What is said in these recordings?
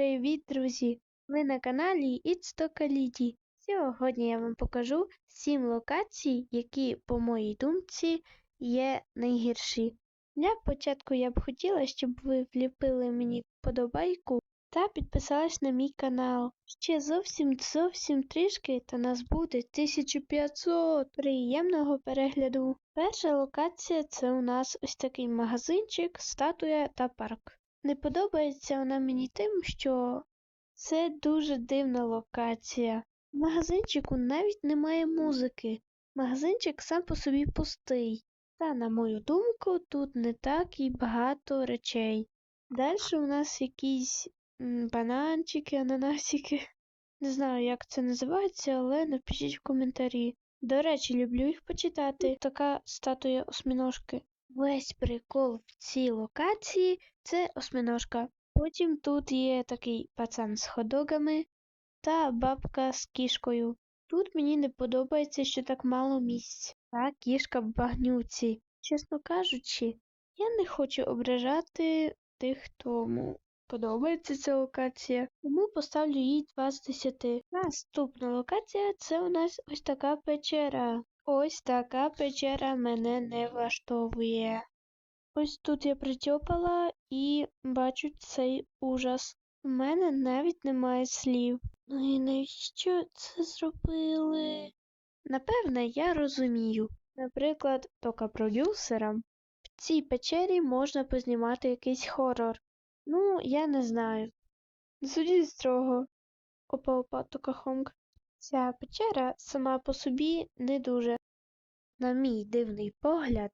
Привіт, друзі! Ви на каналі It's Tokality. Сьогодні я вам покажу 7 локацій, які, по моїй думці, є найгірші. Для початку я б хотіла, щоб ви вліпили мені вподобайку та підписались на мій канал. Ще зовсім зовсім трішки, та нас буде 1500. Приємного перегляду. Перша локація це у нас ось такий магазинчик, статуя та парк. Не подобається вона мені тим, що це дуже дивна локація. В магазинчику навіть немає музики. Магазинчик сам по собі пустий. Та, на мою думку, тут не так і багато речей. Далі у нас якісь бананчики, ананасики. Не знаю, як це називається, але напишіть в коментарі. До речі, люблю їх почитати. Така статуя осьминожки. Весь прикол в цій локації це осьминожка. Потім тут є такий пацан з ходогами та бабка з кішкою. Тут мені не подобається, що так мало місць. Та кішка в багнюці. Чесно кажучи, я не хочу ображати тих, хто подобається ця локація, тому поставлю їй 2 з 10. Наступна локація це у нас ось така печера. Ось така печера мене не влаштовує. Ось тут я притьопала і бачу цей ужас. У мене навіть немає слів. Ну і навіщо це зробили? Напевне, я розумію. Наприклад, тока продюсерам в цій печері можна познімати якийсь хорор. Ну, я не знаю. Судіть строго. Опа-опа, токахонг. Ця печера сама по собі не дуже. На мій дивний погляд,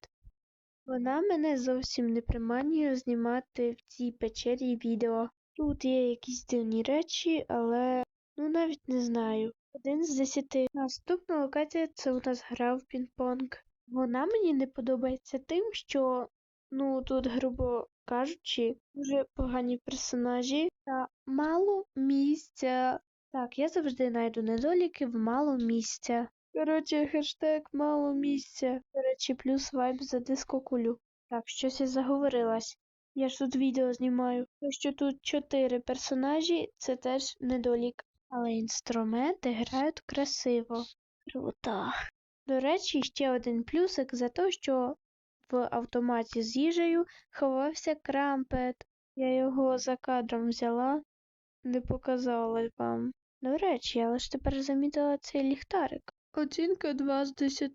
вона мене зовсім не приманює знімати в цій печері відео. Тут є якісь дивні речі, але ну навіть не знаю. Один з десяти. Наступна локація це у нас гра в пінг-понг. Вона мені не подобається тим, що ну тут, грубо кажучи, дуже погані персонажі та мало місця. Так, я завжди знайду недоліки в мало місця. Коротше, хештег мало місця. До речі, плюс вайб за дискокулю. Так, щось я заговорилась. Я ж тут відео знімаю. То, що тут чотири персонажі, це теж недолік. Але інструменти грають красиво. Круто. До речі, ще один плюсик за те, що в автоматі з їжею ховався крампет. Я його за кадром взяла, не показала вам. До речі, але ж тепер замітила цей ліхтарик. Оцінка 2 з 10.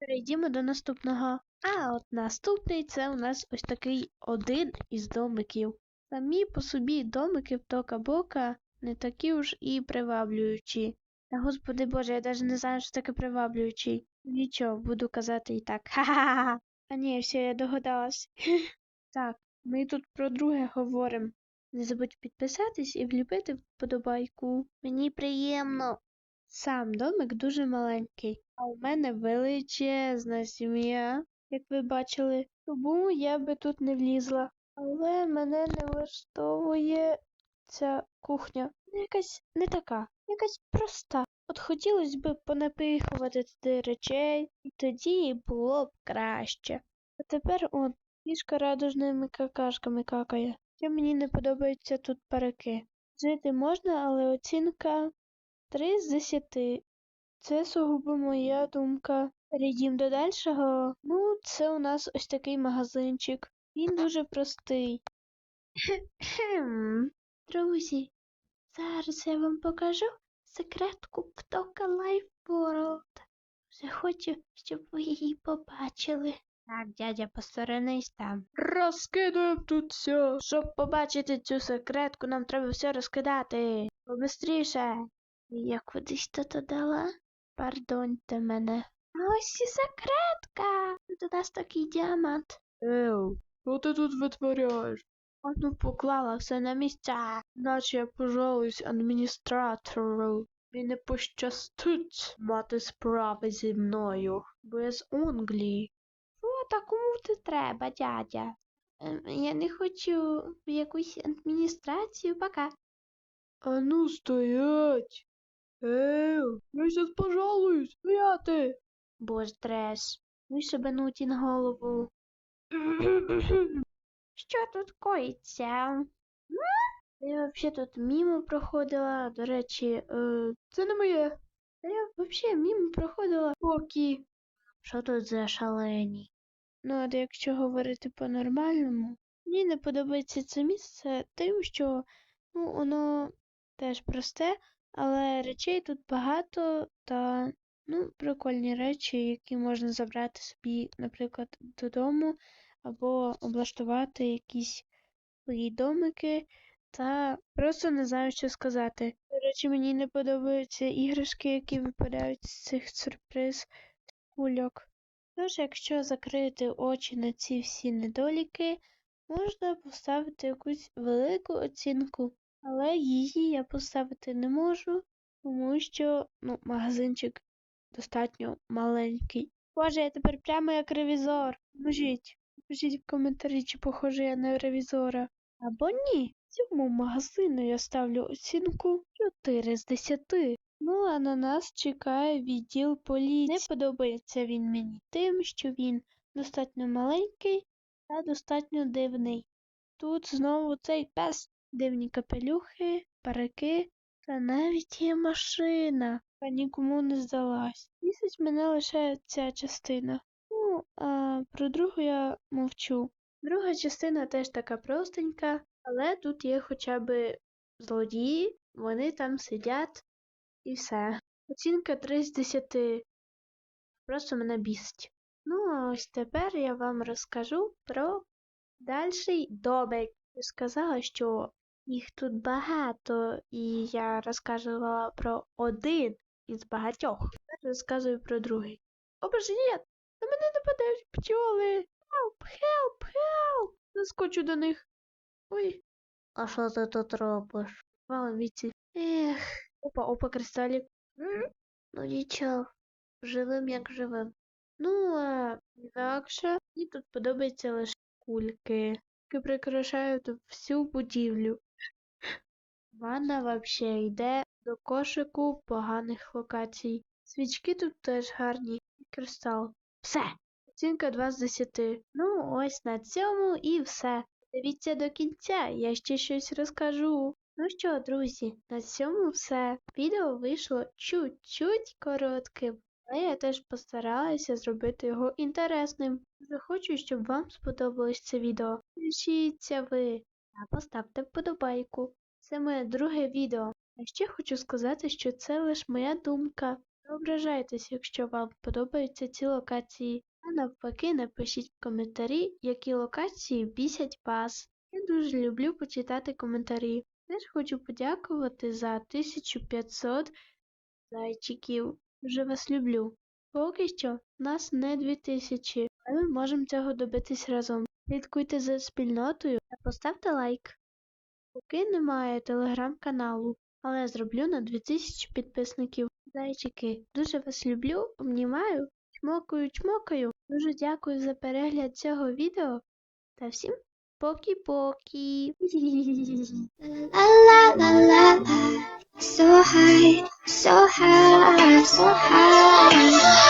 Перейдімо до наступного. А от наступний це у нас ось такий один із домиків. Самі по собі домики в Тока-Бока не такі уж і приваблюючі. Та господи боже, я навіть не знаю, що таке приваблюючий. Нічого, буду казати і так. Ха-ха-ха. А ні, все, я догадалась. так, ми тут про друге говоримо. Не забудь підписатись і вліпити вподобайку. Мені приємно. Сам домик дуже маленький, а у мене величезна сім'я, як ви бачили, тому я би тут не влізла. Але мене не влаштовує ця кухня. Ну, Якась не така, якась проста. От хотілося б понапихувати туди речей, і тоді було б краще. А тепер он, кішка радужними какашками какає. Ще мені не подобаються тут парики. Жити можна, але оцінка 3 з 10. Це сугубо моя думка. Перейдім до дальшого. Ну, це у нас ось такий магазинчик. Він дуже простий. Друзі, зараз я вам покажу секретку в Тока Life World. Хочу, щоб ви її побачили. Так, дядя, посторонись там. Розкидаємо тут все. Щоб побачити цю секретку, нам треба все розкидати. Побистріше. Я кудись то додала. Пардоньте мене. А ось і секретка. Тут у нас такий діамант. Ев, що ти тут витворяєш? Одну поклала все на місця, наче я пожалуюсь адміністратору. Мені не пощастить мати справи зі мною, бо я з Англії. Що такому ти треба, дядя? Ем, Я не хочу в якусь адміністрацію, пока. А ну стоять. Ев, я щас пожалуюсь, стояти. Боже, треш, ви шибануті на голову. Що тут коїться? Я взагалі тут мімо проходила. До речі, е, це не моє. Та я взагалі мімо проходила поки. Що тут за шалені? Ну, а якщо говорити по-нормальному, мені не подобається це місце тим, що ну, воно теж просте, але речей тут багато та ну, прикольні речі, які можна забрати собі, наприклад, додому, або облаштувати якісь свої домики. Та просто не знаю, що сказати. До речі, мені не подобаються іграшки, які випадають з цих сюрприз кульок. Тож, якщо закрити очі на ці всі недоліки, можна поставити якусь велику оцінку, але її я поставити не можу, тому що ну, магазинчик достатньо маленький. Боже, я тепер прямо як ревізор. Поможіть, напишіть в коментарі, чи похожий я на ревізора. Або ні. Цьому магазину я ставлю оцінку 4 з 10. Ну, а на нас чекає відділ поліції. Не подобається він мені тим, що він достатньо маленький та достатньо дивний. Тут знову цей пес, дивні капелюхи, парики та навіть є машина, яка нікому не здалась. Місить мене лише ця частина. Ну, а про другу я мовчу. Друга частина теж така простенька, але тут є хоча б злодії, вони там сидять і все. Оцінка 3 з 10. Просто мене бісить. Ну, а ось тепер я вам розкажу про дальший домик. Сказала, що їх тут багато, і я розказувала про один із багатьох. Тепер розказую про другий. О, боже, ні! На мене нападають пчоли! Help, help, help! Заскочу до них. Ой. А що ти тут робиш? Валом віці. Ех. Опа, опа, кристалік. М, Ну нічого. Живим як живим. Ну, а інакше мені тут подобаються лише кульки, які прикрашають всю будівлю. Ванна вообще йде до кошику поганих локацій. Свічки тут теж гарні. І кристал. Все. Оцінка 2 з 10. Ну, ось на цьому і все. Дивіться до кінця, я ще щось розкажу. Ну що, друзі, на цьому все. Відео вийшло чуть-чуть коротким, але я теж постаралася зробити його інтересним. Дуже хочу, щоб вам сподобалось це відео. Пишіться ви та поставте вподобайку. Це моє друге відео. А ще хочу сказати, що це лише моя думка. Не ображайтесь, якщо вам подобаються ці локації. А навпаки, напишіть в коментарі, які локації бісять вас. Я дуже люблю почитати коментарі. Теж хочу подякувати за 1500 зайчиків. Дуже вас люблю. Поки що нас не 2000, але ми можемо цього добитись разом. Слідкуйте за спільнотою та поставте лайк. Поки немає телеграм-каналу, але зроблю на 2000 підписників. Зайчики, дуже вас люблю, обнімаю, чмокаю, чмокаю. Дуже дякую за перегляд цього відео та всім Pokey Pokey. la la la la la. So high, so high, so high.